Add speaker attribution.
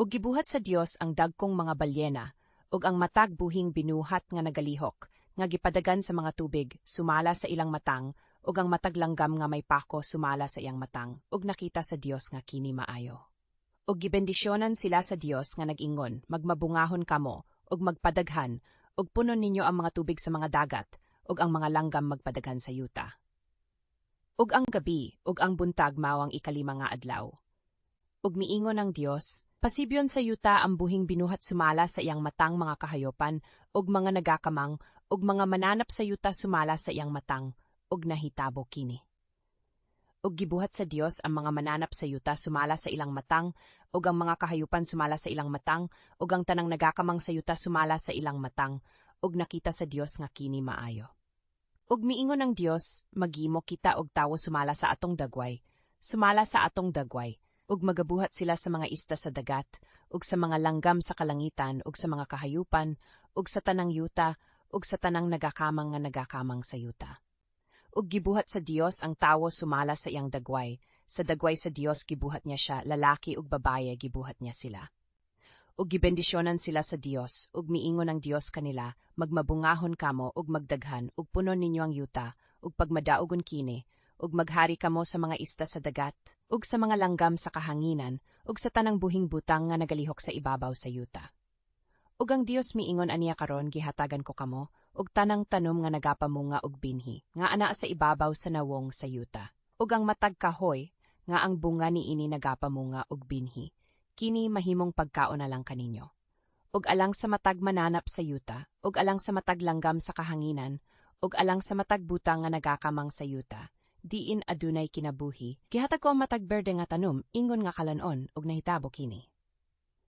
Speaker 1: Ug gibuhat sa Dios ang dagkong mga balyena, ug ang matag buhing binuhat nga nagalihok, nga gipadagan sa mga tubig, sumala sa ilang matang, ug ang matag langgam nga may pako sumala sa iyang matang, ug nakita sa Dios nga kini maayo. Ug gibendisyonan sila sa Dios nga nag-ingon, magmabungahon kamo, ug magpadaghan, ug punon ninyo ang mga tubig sa mga dagat, ug ang mga langgam magpadaghan sa yuta. Ug ang gabi, ug ang buntag mao ang ikalima nga adlaw. Ug miingon ang Dios, pasibyon sa yuta ang buhing binuhat sumala sa iyang matang mga kahayopan, ug mga nagakamang, ug mga mananap sa yuta sumala sa iyang matang, ug nahitabo kini. Ug gibuhat sa Dios ang mga mananap sa yuta sumala sa ilang matang, ug ang mga kahayupan sumala sa ilang matang, ug ang tanang nagakamang sa yuta sumala sa ilang matang, ug nakita sa Dios nga kini maayo. Ug miingon ang Dios, magimo kita og tawo sumala sa atong dagway, sumala sa atong dagway, ug magabuhat sila sa mga ista sa dagat, ug sa mga langgam sa kalangitan, ug sa mga kahayupan, ug sa tanang yuta, ug sa tanang nagakamang nga nagakamang sa yuta. Ug gibuhat sa Dios ang tawo sumala sa iyang dagway, sa dagway sa Dios gibuhat niya siya, lalaki ug babaye gibuhat niya sila. Ug gibendisyonan sila sa Dios, ug miingon ang Dios kanila, magmabungahon kamo ug magdaghan, ug punon ninyo ang yuta, ug pagmadaogon kini, ug maghari kamo sa mga ista sa dagat, ug sa mga langgam sa kahanginan, ug sa tanang buhing butang nga nagalihok sa ibabaw sa yuta. Ug ang Dios miingon aniya karon gihatagan ko kamo, ug tanang tanom nga nagapamunga og binhi, nga ana sa ibabaw sa nawong sa yuta. Ug ang matag kahoy, nga ang bunga ni ini nagapamunga og binhi, kini mahimong pagkaon na lang kaninyo. Ug alang sa matag mananap sa yuta, ug alang sa matag langgam sa kahanginan, ug alang sa matag butang nga nagakamang sa yuta, diin adunay kinabuhi, gihatag ko ang matag berde nga tanom, ingon nga kalanon, ug nahitabo kini.